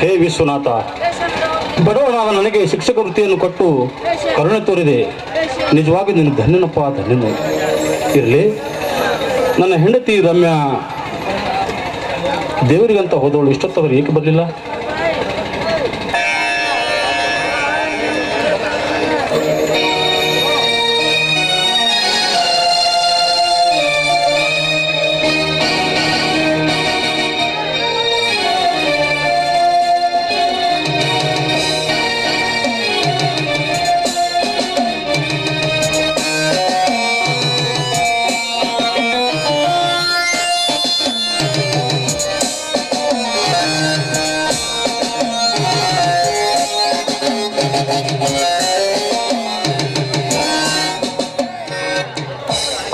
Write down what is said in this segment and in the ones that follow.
ಹೇ ವಿಶ್ವನಾಥ ಬಡವನಾದ ನನಗೆ ಶಿಕ್ಷಕ ವೃತ್ತಿಯನ್ನು ಕೊಟ್ಟು ಕರುಣೆ ತೋರಿದೆ. ನಿಜವಾಗಿ ನಿನ್ನ ಧನ್ಯನಪ್ಪ, ಧನ್ಯನ. ಇರಲಿ, ನನ್ನ ಹೆಂಡತಿ ರಮ್ಯಾ ದೇವರಿಗಂತ ಹೋದವಳು ಇಷ್ಟೊತ್ತವರು ಏಕೆ ಬರಲಿಲ್ಲ?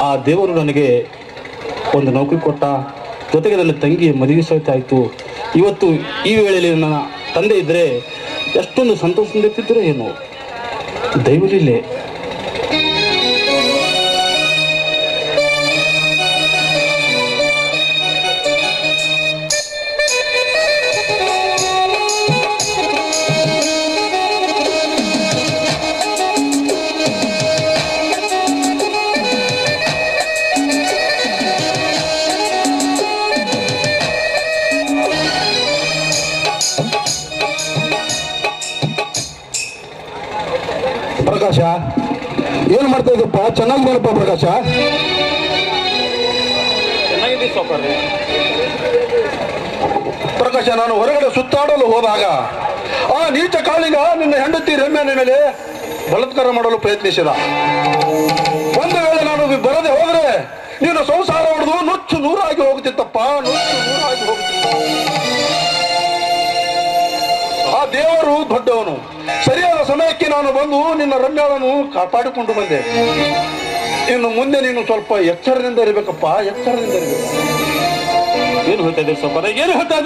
ಆ ದೇವರು ನನಗೆ ಒಂದು ನೌಕರಿ ಕೊಟ್ಟ. ಜೊತೆಗೆ ನನ್ನ ತಂಗಿ ಮದುವೆ ಸಹಿತ ಆಯಿತು. ಇವತ್ತು ಈ ವೇಳೆಯಲ್ಲಿ ನನ್ನ ತಂದೆ ಇದ್ದರೆ ಎಷ್ಟೊಂದು ಸಂತೋಷದಿಂದ ಇರ್ತಿದ್ರೆ ಏನು. ದೈವಲಿಲ್ಲೇ ಪ್ರಕಾಶ? ಏನ್ ಮಾಡ್ತಾ ಇದ್ದಪ್ಪ ಚೆನ್ನಾಗಿದೆಯಲ್ಲಪ್ಪ ಪ್ರಕಾಶ. ಪ್ರಕಾಶ ನಾನು ಹೊರಗಡೆ ಸುತ್ತಾಡಲು ಹೋದಾಗ ಆ ನೀಚ ಕಾಳಿಗ ನಿನ್ನ ಹೆಂಡತಿ ರಮ್ಯನ ಮೇಲೆ ಬಲತ್ಕಾರ ಮಾಡಲು ಪ್ರಯತ್ನಿಸಿದ. ಒಂದು ವೇಳೆ ನಾನು ಬರದೆ ಹೋದ್ರೆ ನೀನು ಸಂಸಾರ ಹೊಡೆದು ನುಚ್ಚು ನೂರಾಗಿ ಹೋಗುತ್ತಿತ್ತಪ್ಪ ನುಚ್ಚು ನೂರಾಗಿ ಹೋಗುತ್ತಿತ್ತ ಆ ದೇವರು ದೊಡ್ಡವನು. ನಾನು ಬಂದು ನಿನ್ನ ರಮ್ಯಾಳನ್ನು ಕಾಪಾಡಿಕೊಂಡು ಬಂದೆ. ಇನ್ನು ಮುಂದೆ ನೀನು ಸ್ವಲ್ಪ ಎಚ್ಚರದಿಂದ ಇರಬೇಕಪ್ಪ, ಎಚ್ಚರದಿಂದ ಇರಬೇಕು. ಏನು ಹೇಳ್ತಾ ಸ್ವಲ್ಪ ಏನು ಹೇಳ್ತಾ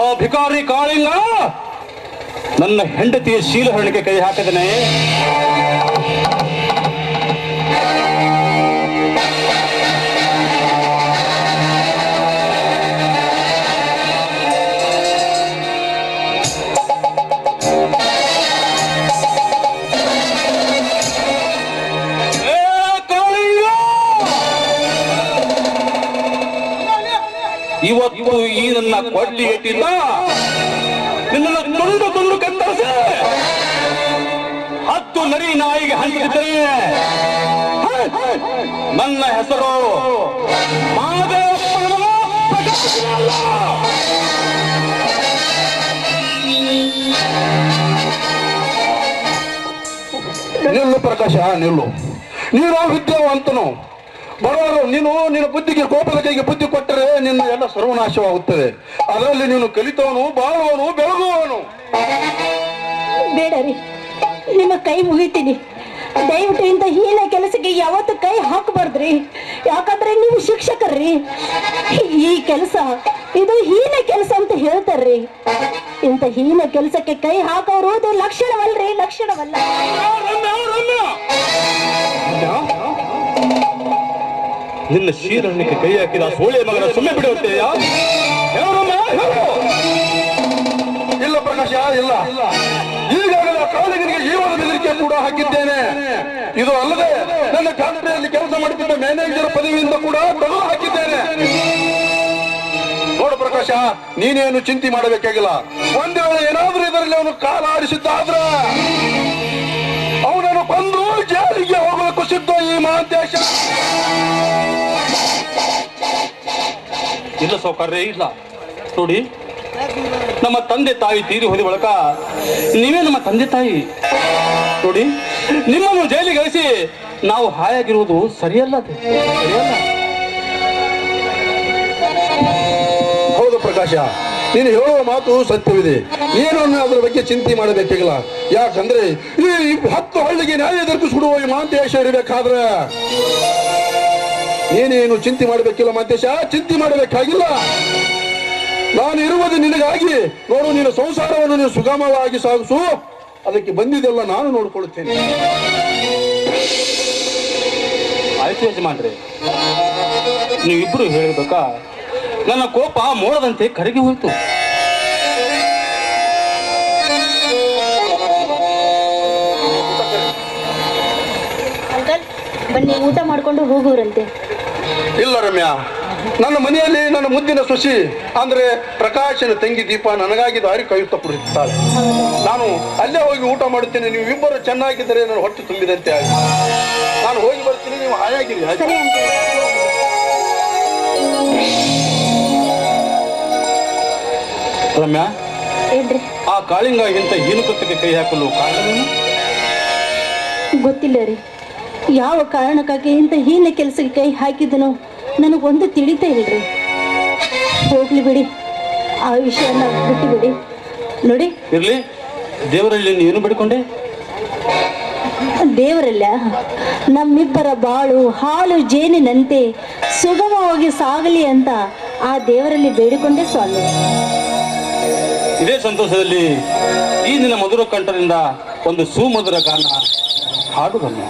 ಆ ಭಿಕಾರಿ ಕಾಳಿಲ್ಲ ನನ್ನ ಹೆಂಡತಿಯ ಶೀಲಹರಣಿಗೆ ಕೈ ಹಾಕಿದನೆ ಇವತ್ತು ಈ ನನ್ನ ಕೊಡ್ಲಿ ಇಟ್ಟಿಲ್ಲ ನಿನ್ನನ್ನು ತುಂಡು ತುಂಡು ಕತ್ತರಿಸಿ. ಹತ್ತು ನರಿ ನಾಯಿಗೆ ಹಂಚಿದ್ರೆ ನನ್ನ ಹೆಸರು. ನಿಲ್ಲು ಪ್ರಕಾಶ, ನಿಲ್ಲು. ನೀರೋ ವಿದ್ಯಾವಂತನು ಬರೋರು ನೀನು ನಿನ್ನ ಬುದ್ಧಿಗೆ ಕೋಪದ ಕೈಗೆ ಬುದ್ಧಿ ಕೊಟ್ಟರೆ ನಿನ್ನ ಎಲ್ಲ ಸರ್ವನಾಶವಾಗುತ್ತದೆ ಅದರಲ್ಲಿ ನೀನು ಕಲಿತವನು ಬಾಳುವನು ಬೆಳಗುವವನು. ಬೇಡ ರೀ ನಿಮ್ಮ ಕೈ ಮುಗಿತೀನಿ. ದಯವಿಟ್ಟು ಇಂಥ ಹೀನ ಕೆಲಸಕ್ಕೆ ಯಾವತ್ತು ಕೈ ಹಾಕಬಾರ್ದ್ರಿ. ಯಾಕಂದ್ರೆ ನೀವು ಶಿಕ್ಷಕರ್ರಿ. ಈ ಕೆಲಸ ಇದು ಹೀನ ಕೆಲಸ ಅಂತ ಹೇಳ್ತಾರ್ರಿ. ಇಂಥ ಹೀನ ಕೆಲಸಕ್ಕೆ ಕೈ ಹಾಕೋರು ಲಕ್ಷಣವಲ್ರಿ ಲಕ್ಷಣವಲ್ಲ. ನಿನ್ನ ಶೀರಣ್ಣಕ್ಕೆ ಕೈ ಹಾಕಿದ ಸೋಳೆ ಮಗನ ಸುಮ್ಮನೆ ರಮ್ಯಾ, ಇಲ್ಲ ಪ್ರಕಾಶ ಇಲ್ಲ? ಈಗಾಗಲೇ ಕಾಲಿಗನಿಗೆ ಈ ಜೀವನ ಬೆದರಿಕೆ ಕೂಡ ಹಾಕಿದ್ದೇನೆ. ಇದು ಅಲ್ಲದೆ ನನ್ನ ಕಂಪನಿಯಲ್ಲಿ ಕೆಲಸ ಮಾಡುತ್ತಿದ್ದ ಮ್ಯಾನೇಜರ್ ಪದವಿಯಿಂದ ಕೂಡ ತೆಗೆದು ಹಾಕಿದ್ದೇನೆ. ನೋಡು ಪ್ರಕಾಶ ನೀನೇನು ಚಿಂತೆ ಮಾಡಬೇಕಾಗಿಲ್ಲ. ಒಂದೇ ವೇಳೆ ಏನಾದ್ರೂ ಇದರಲ್ಲಿ ಅವನು ಕಾಲ ಆಡಿಸಿದ್ದಾದ್ರ ಅವನನ್ನು ಬಂದು ಜಾರಿಗೆ ಹೋಗಬೇಕು ಸಿದ್ಧ ಈ ಮಹಾಂತೇಶ ಇಲ್ಲ ಸೌಕರ್ಯ ಇಲ್ಲ. ನೋಡಿ, ನಮ್ಮ ತಂದೆ ತಾಯಿ ತೀರಿ ಹೋದ ಬಳಕ ನೀವೇ ನಮ್ಮ ತಂದೆ ತಾಯಿ. ನೋಡಿ, ನಿಮ್ಮನ್ನು ಜೈಲಿಗೆ ಅಳಿಸಿ ನಾವು ಹಾಯಾಗಿರುವುದು ಸರಿಯಲ್ಲ ಹೌದು ಪ್ರಕಾಶ, ನೀನು ಹೇಳುವ ಮಾತು ಸತ್ಯವಿದೆ. ನೀನು ಅದರ ಬಗ್ಗೆ ಚಿಂತೆ ಮಾಡಬೇಕಿಲ್ಲ. ಯಾಕಂದ್ರೆ ಈ ಹತ್ತು ಹಳ್ಳಿಗೆ ನ್ಯಾಯ ದೊರಕಿಸ್ಬಿಡುವ ಈ ಮಾಂತೇಶ ಇರಬೇಕಾದ್ರೆ. ಏನೇನು ಚಿಂತೆ ಮಾಡಬೇಕಿಲ್ಲ ಮಾತೇಶ? ಚಿಂತೆ ಮಾಡಬೇಕಾಗಿಲ್ಲ. ನಾನು ಇರುವುದು ನಿನಗಾಗಿ. ನೋಡು ನಿನ್ನ ಸಂಸಾರವನ್ನು ನೀನು ಸುಗಮವಾಗಿ ಸಾಗಿಸು. ಅದಕ್ಕೆ ಬಂದಿದೆಲ್ಲ ನಾನು ನೋಡಿಕೊಳ್ಳುತ್ತೇನೆ. ಆಯ್ತು ಯಜಮಾನ್ರಿ ನೀವಿಬ್ರು ಹೇಳಬೇಕಾ? ನನ್ನ ಕೋಪ ಮೋಡದಂತೆ ಕರಗಿ ಹೋಯ್ತು. ಬನ್ನಿ ಊಟ ಮಾಡಿಕೊಂಡು ಹೋಗೋರಂತೆ ಇಲ್ಲ ರಮ್ಯಾ. ನನ್ನ ಮನೆಯಲ್ಲಿ ನನ್ನ ಮುದ್ದಿನ ಸೊಸಿ ಅಂದ್ರೆ ಪ್ರಕಾಶನ ತಂಗಿ ದೀಪ ನನಗಾಗಿ ದಾರಿ ಕೈಯುತ್ತ ಕುಡಿಯುತ್ತಾಳೆ ನಾನು ಅಲ್ಲೇ ಹೋಗಿ ಊಟ ಮಾಡುತ್ತೇನೆ. ನೀವು ಇಬ್ಬರು ಚೆನ್ನಾಗಿದ್ದರೆ ನನ್ನ ಹೊಟ್ಟೆ ತುಂಬಿದಂತೆ ಆಗಿ ನಾನು ಹೋಗಿ ಬರ್ತೀನಿ. ನೀವು ಹಾಯಾಗಿರಿ. ರಮ್ಯಾ ಆ ಕಾಳಿಂಗ ಏನು ಹೀನುಕೃತ್ಯಕ್ಕೆ ಕೈ ಹಾಕಲು ಕಾಳಿಂಗ ಗೊತ್ತಿಲ್ಲ ರೀ. ಯಾವ ಕಾರಣಕ್ಕಾಗಿ ಇಂಥ ಹೀನ ಕೆಲಸಕ್ಕೆ ಕೈ ಹಾಕಿದನೋ ನನಗೊಂದು ತಿಳಿತಾ ಇಲ್ರಿ. ಹೋಗ್ಲಿ ಬಿಡಿ. ಆ ವಿಷಯನ ಬಿಟ್ಟು ಬಿಡಿ ನೋಡಿ. ಇರ್ಲಿ. ದೇವರಲ್ಲಿ ನೀನು ಏನು ಬಿಡ್ಕೊಂಡೆ. ದೇವರಲ್ಲ ನಮ್ಮಿಬ್ಬರ ಬಾಳು ಹಾಲು ಜೇನಿನಂತೆ ಸುಗಮವಾಗಿ ಸಾಗಲಿ ಅಂತ ಆ ದೇವರಲ್ಲಿ ಬೇಡಿಕೊಂಡೆ ಸ್ವಾಮಿ. ಇದೇ ಸಂತೋಷದಲ್ಲಿ ಈ ದಿನ ಮಧುರ ಕಂಠದಿಂದ ಒಂದು ಸುಮಧುರ ಗಾನ ಹಾಡು ರಮ್ಯಾ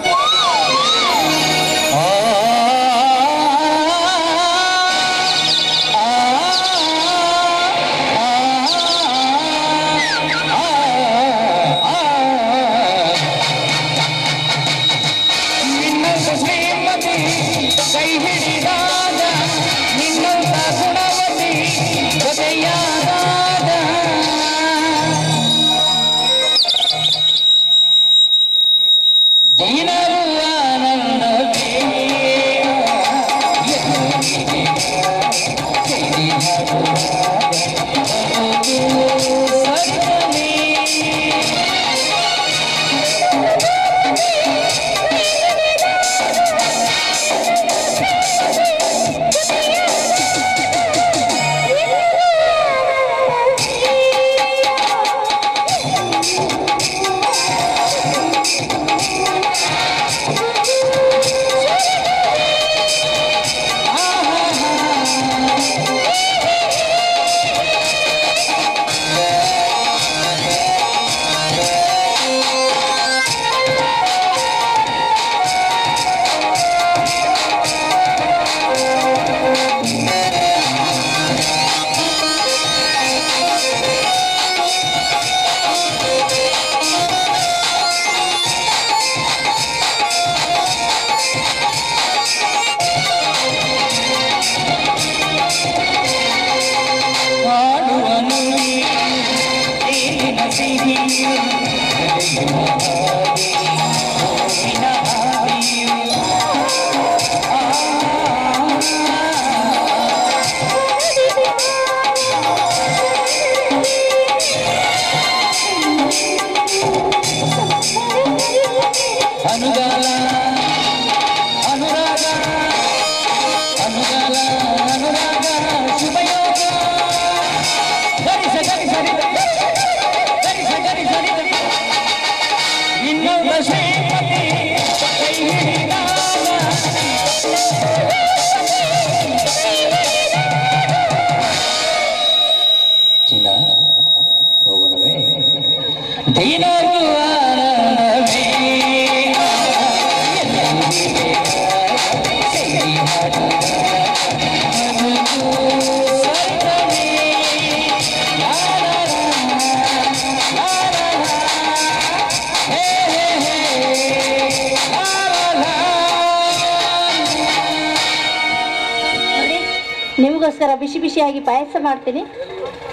ನಿಮಗೋಸ್ಕರ ಬಿಸಿ ಬಿಸಿಯಾಗಿ ಪಾಯಸ ಮಾಡ್ತೀನಿ.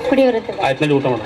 ಕುಡಿಯೋರುತ್ತೆ ಊಟ ಮಾಡು